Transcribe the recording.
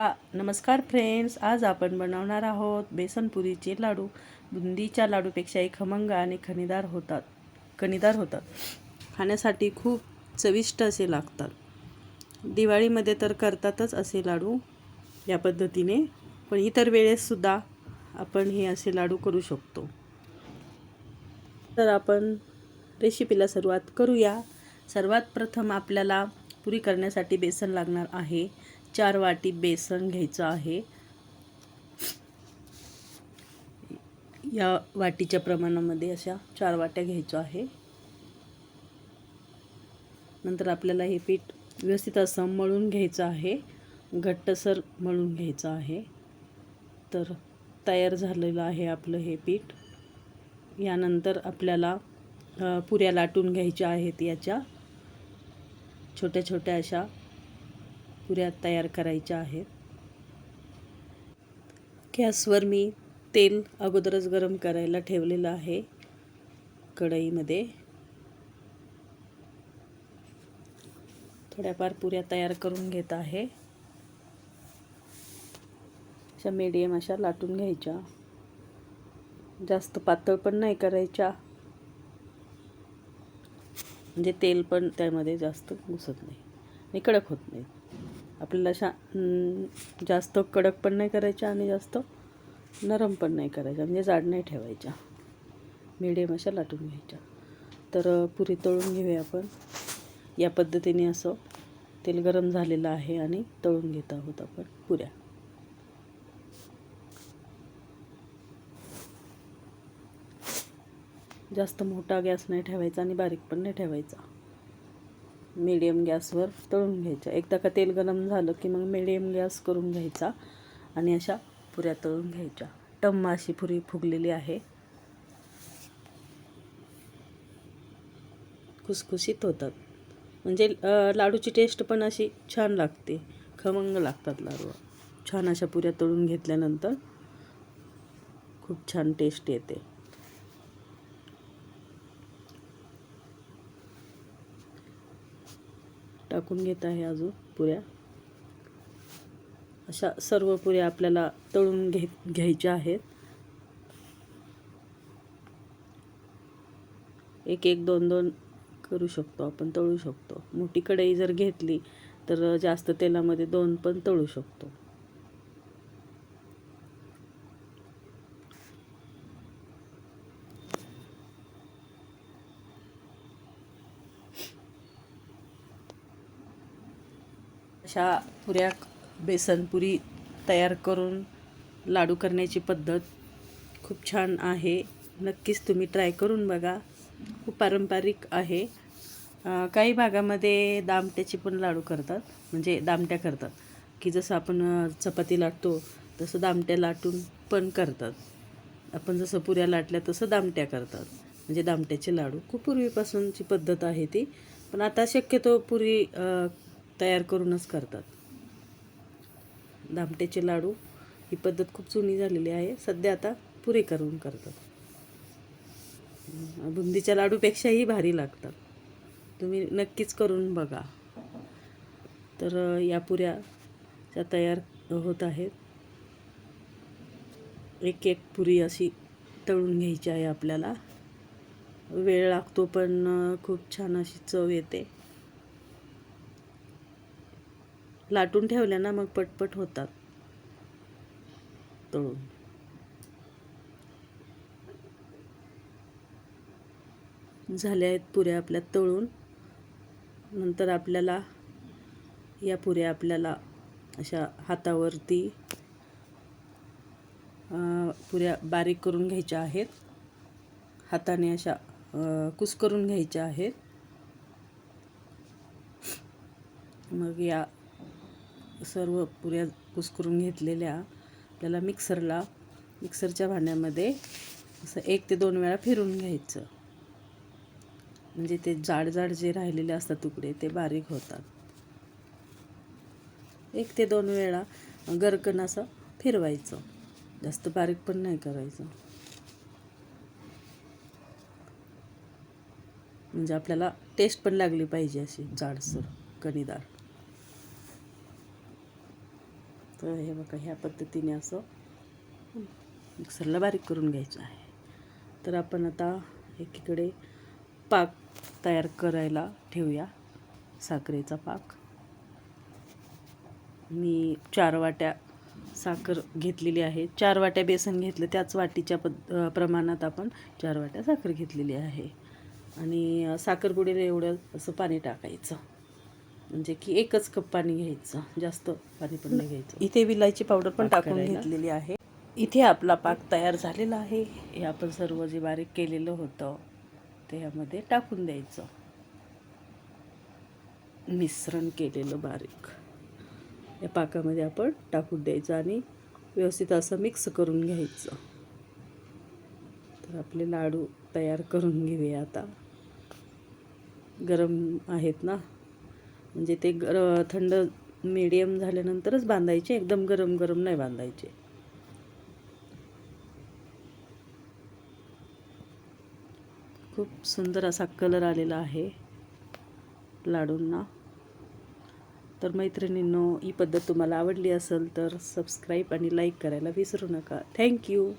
हा नमस्कार फ्रेंड्स आज आपण बनवणार आहोत बेसनपुरीचे लाडू. बुंदीच्या लाडूपेक्षाही खमंग आणि खणीदार होतात. कणीदार होतात. खाण्यासाठी खूप चविष्ट असे लागतात. दिवाळीमध्ये तर करतातच असे लाडू या पद्धतीने पण इतर वेळेससुद्धा आपण हे असे लाडू करू शकतो. तर आपण रेसिपीला सुरुवात करूया. सर्वात प्रथम आपल्याला पुरी करण्यासाठी बेसन लागणार आहे. चार वाटी बेसन घ्यायचं आहे. या वाटीच्या प्रमाणामध्ये अशा चार वाट्या घ्यायचं आहे. नंतर आपल्याला हे पीठ व्यवस्थित असं मळून घ्यायचं आहे. घट्टसर मळून घ्यायचं आहे. तर तयार झालेलं आहे आपलं हे पीठ. यानंतर आपल्याला पुऱ्या लाटून घ्यायच्या आहेत याच्या. छोट्या छोट्या अशा पुऱ्या तयार करायच्या आहेत. गॅसवर मी तेल अगोदरच गरम करायला ठेवलेलं आहे. कढईमध्ये. थोड्याफार पुऱ्या तयार करून घेत आहे. अशा मीडियम अशा लाटून घ्यायच्या. जास्त पातळ पण नाही करायच्या. म्हणजे तेल पण त्यामध्ये जास्त घुसत नाही आणि कडक होत नाही. आपल्याला शा जास्त कडक पण नाही करायच्या आणि जास्त नरम पण नाही करायच्या म्हणजे जाड नाही ठेवायच्या. मिडियम अशा लाटून घ्यायच्या. तर पुरी तळून घेऊया आपण. या पद्धतीने असं तेल गरम झालेलं आहे आणि तळून घेत आहोत आपण पुऱ्या. जास्त मोठा गॅस नाही ठेवायचा आणि बारीक पण नाही ठेवायचा. मीडियम गॅसवर तळून घ्यायच्या. एकदा का तेल गरम झालं की मग मीडियम गॅस करून घ्यायचा आणि अशा पुऱ्या तळून घ्यायच्या. टम्मा अशी पुरी फुगलेली आहे. खुसखुशीत होतात. म्हणजे लाडूची टेस्ट पण अशी छान लागते. खमंग लागतात लाडू. छान अशा पुऱ्या तळून घेतल्यानंतर खूप छान टेस्ट येते. टाकून घेत आहे अजून पुऱ्या. अशा सर्व पुऱ्या आपल्याला तळून घे घ्यायच्या आहेत. एक एक दोन दोन करू शकतो आपण तळू शकतो. मोठी कढई जर घेतली तर जास्त तेलामध्ये दोन पण तळू शकतो. अशा पुऱ्या बेसन पुरी तयार करून लाडू करण्याची पद्धत खूप छान आहे. नक्कीच तुम्ही ट्राय करून बघा. खूप पारंपरिक आहे. काही भागामध्ये दामट्याची पण लाडू करतात. म्हणजे दामट्या करतात. की जसं आपण चपाती लाटतो तसं दामट्या लाटून पण करतात. आपण जसं पुऱ्या लाटल्या तसं दामट्या करतात. म्हणजे दामट्याचे लाडू. खूप पूर्वीपासूनची पद्धत आहे ती. पण आता शक्यतो पुरी तयार करूनच करतात. दामट्याचे लाडू ही पद्धत खूप जुनी झालेली आहे. सध्या आता पुरे करून करतात. बुंदीच्या लाडूपेक्षाही भारी लागतात. तुम्ही नक्कीच करून बघा. तर या पुऱ्या ज्या तयार होत आहेत. एक एक पुरी अशी तळून घ्यायची आहे आपल्याला. वेळ लागतो पण खूप छान अशी चव येते. लाटून ठेवल्या ना मग पटपट होतात. तळून. झाल्या आहेत पुऱ्या आपल्या तळून. नंतर आपल्याला या पुऱ्या आपल्याला अशा हातावरती पुऱ्या बारीक करून घ्यायच्या आहेत. हाताने अशा कुस करून घ्यायच्या आहेत. मग या सर्व पुऱ्या कुस्करून घेतलेल्या आपल्याला मिक्सरला मिक्सरच्या भांड्यामध्ये असं एक ते दोन वेळा फिरून घ्यायचं. म्हणजे ते जाड जाड जे राहिलेले असतात तुकडे ते बारीक होतात. एक ते दोन वेळा गरकन असं फिरवायचं. जास्त बारीक पण नाही करायचं. म्हणजे आपल्याला टेस्ट पण लागली पाहिजे अशी जाडसर कणीदार. तर हे बघा ह्या पद्धतीने असं मिक्सरला बारीक करून घ्यायचं आहे. तर आपण आता एकीकडे पाक तयार करायला ठेवूया साखरेचा पाक. मी चार वाट्या साखर घेतलेली आहे. चार वाट्या बेसन घेतलं त्याच वाटीच्या पद प्रमाणात आपण चार वाट्या साखर घेतलेली आहे. आणि साखरपुडीला एवढं असं पाणी टाकायचं. म्हणजे की एकच कप पाणी घ्यायचं जास्त पाणी पण नाही घ्यायचं. इथे विलायची पावडर पण टाकून. घेतलेली आहे. इथे आपला पाक तयार झालेला आहे. हे आपण सर्व जे बारीक केलेलं होतं ते ह्यामध्ये टाकून द्यायचं. मिश्रण केलेलं बारीक. या पाकामध्ये आपण टाकून द्यायचं आणि व्यवस्थित असं मिक्स करून घ्यायचं. तर आपले लाडू तयार करून घेऊया आता. गरम आहेत ना? म्हणजे ते गर थंड मीडियम झाल्यानंतरच बांधायचे एकदम गरम गरम नाही बांधायचे. खूप सुंदर असा कलर आलेला आहे लाडूंना. तर मैत्रिणींनो ही पद्धत तुम्हाला आवडली असेल तर सबस्क्राईब आणि लाईक करायला विसरू नका. थँक्यू